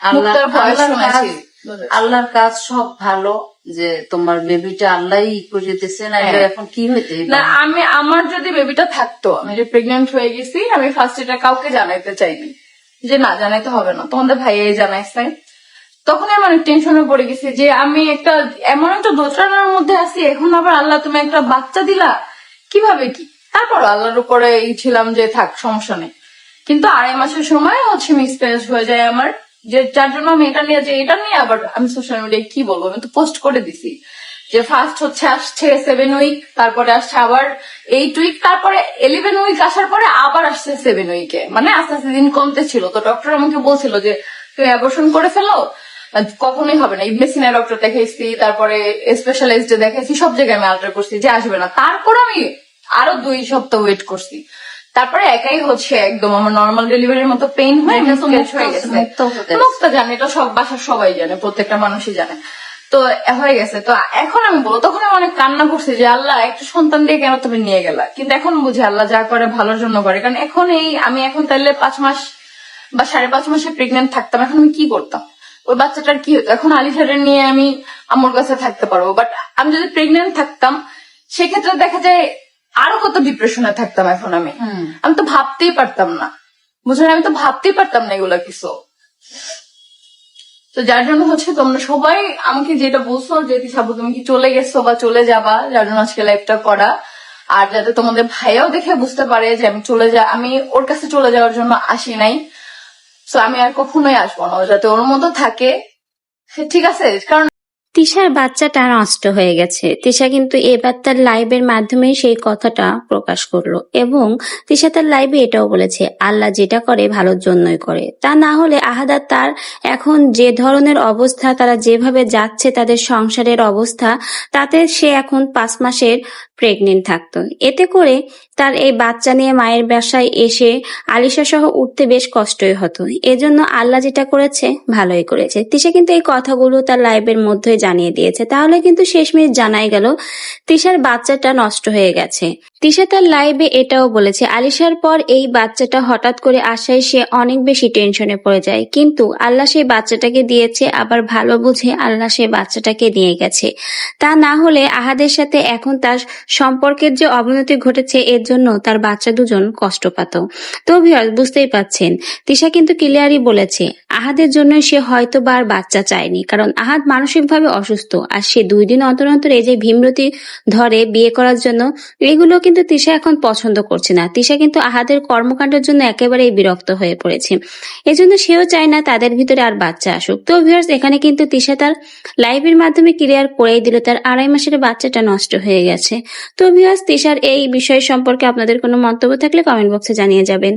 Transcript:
আল্লাহ আল্লাহর কাজ- সব ভালো যে তোমার বেবিটা আল্লাহই করে দিতেছে না হ্যাঁ। এখন কি হইতে না আমি আমার যদি বেবিটা থাকতো আমি যে প্রেগনেন্ট হয়ে গেছি আমি ফার্স্ট এটা কাউকে জানাইতে চাইনি। যে না জানাইতে হবে না। তোমাদের ভাইয়াই জানাইছে। তখন আমি অনেক টেনশনে পড়ে গেছি যে আমি একটা এমন একটা দোটানার মধ্যে আছি এখন আবার আল্লাহ তুমি একটা বাচ্চা দিলা? কীভাবে কি? তারপর আল্লাহর উপরে ছিলাম যে থাক সমস্যা নেই। কিন্তু আড়াই মাসের সময় হচ্ছে মিসপ্যারেজ হয়ে যায় আমার। যে যার জন্য আমি এটা নিয়ে যে এটা নিয়ে আবার আমি সোশ্যাল মিডিয়ায় কি বলব? আমি তো পোস্ট করে দিছি যে ফার্স্ট হচ্ছে আসছে সেভেন উইক তারপরে আসছে আবার এইট উইক তারপরে ইলেভেন উইক আসার পরে আবার আসছে সেভেন উইকে মানে আস্তে আস্তে দিন কমতে ছিল। তো ডক্টর আমাকে বলছিল যে তুমি অ্যাবর্শন করে ফেলো কখনোই হবে না। ইবনে সিনা ডক্টর দেখাইছি, তারপরে স্পেশালিস্ট দেখাইছি, সব জায়গায় আমি আল্ট্রা করছি যে আসবে না। তারপর আমি আরও দুই সপ্তাহ ওয়েট করছি। তারপরে একাই হচ্ছে একদম আমার নর্মাল ডেলিভারির মতো পেইন হয়ে হয়ে গেছে। মুক্ত জানে এটা সব বাসার সবাই জানে প্রত্যেকটা মানুষই জানে। তো হয়ে গেছে। তো এখন আমি বলব তখন আমি অনেক কান্না করছি যে আল্লাহ একটা সন্তান দিয়ে কেন তুমি নিয়ে গেলা? কিন্তু এখন বুঝি আল্লাহ যা করে ভালোর জন্য করে। কারণ এখন এই আমি এখন তাহলে পাঁচ মাস বা সাড়ে পাঁচ মাসে প্রেগনেন্ট থাকতাম এখন আমি কি করতাম? ওই বাচ্চাটার কি হতো? এখন আলিশারে নিয়ে আমি আমার কাছে থাকতে পারব। বাট আমি যদি প্রেগনেন্ট থাকতাম সেক্ষেত্রে দেখা যায় আরও কত ডিপ্রেশনে থাকতাম এখন আমি। আমি তো ভাবতেই পারতাম না। বুঝলেন আমি তো ভাবতেই পারতাম না এগুলা কিছু। তো যার জন্য হচ্ছে তোমরা সবাই আমাকে যেটা বলছো যে সাবু তুমি কি চলে গেছো বা চলে যাবা যার জন্য আজকে লাইফটা করা। আর যাতে তোমাদের ভাইয়াও দেখে বুঝতে পারে যে আমি চলে যা আমি ওর কাছে চলে যাওয়ার জন্য আসি নাই। তো আমি আর কখনোই আসব না। যাতে ওর মতো থাকে। সে ঠিক আছে কারণ তিশার বাচ্চাটা নষ্ট হয়ে গেছে। তিশা কিন্তু এবার তার লাইভের মাধ্যমে সেই কথাটা প্রকাশ করল এবং তিশা তার লাইভে এটাও বলেছে, আল্লাহ যেটা করে ভালোর জন্যই করে। তা না হলে আহাদা তার এখন যে ধরনের অবস্থা, তারা যেভাবে যাচ্ছে তাদের সংসারের অবস্থা, তাতে সে এখন পাঁচ মাসের প্রেগনেন্ট থাকতো। এতে করে তার এই বাচ্চা নিয়ে মায়ের বাসায় এসে আলিশা সহ উঠতে বেশ কষ্টই হতো। এজন্য আল্লাহ যেটা করেছে, ভালোই করেছে। তিশা কিন্তু এই কথাগুলো তার লাইভের মধ্যে জানিয়ে দিয়েছে। তাহলে কিন্তু শেষমেশ জানাই গেল, তিশার বাচ্চাটা নষ্ট হয়ে গেছে। তিশা তার লাইভে এটাও বলেছে, আলিশার পর এই বাচ্চাটা হঠাৎ করে আসায় সে অনেক বেশি টেনশনে পড়ে যায়। কিন্তু আল্লাহ সেই বাচ্চাটাকে দিয়েছে, আবার ভালো বুঝে আল্লাহ সেই বাচ্চাটাকে নিয়ে গেছে। তা না হলে আহাদের সাথে এখন তার সম্পর্কের যে অবনতি ঘটেছে, এর জন্য তার বাচ্চা দুজন কষ্ট পাত। তো ভিউয়ার্স বুঝতেই পাচ্ছেন, তিশা কিন্তু ক্লিয়ারই বলেছে, আহাদের জন্য সে হয়তো বার বাচ্চা চায়নি, কারণ আহাদ মানসিকভাবে অসুস্থ। আর সে দুই দিন অন্তর অন্তর এই যে ভীমরতি ধরে বিয়ে করার জন্য এগুলো কিন্তু তিশা এখন পছন্দ করছে না। তিশা কিন্তু আহাদের কর্মকাণ্ডের জন্য একেবারেই বিরক্ত হয়ে পড়েছে। এজন্য সেও চায় না তাদের ভিতরে আর বাচ্চা আসুক। তো ভিউয়ার্স এখানে কিন্তু তিশা তার লাইভের মাধ্যমে ক্লিয়ার করেই দিল, তার আড়াই মাসের বাচ্চাটা নষ্ট হয়ে গেছে। তো ভিউয়ার্স তিশার এই বিষয় সম্পর্কে আপনাদের কোনো মন্তব্য থাকলে কমেন্ট বক্সে জানিয়ে যাবেন।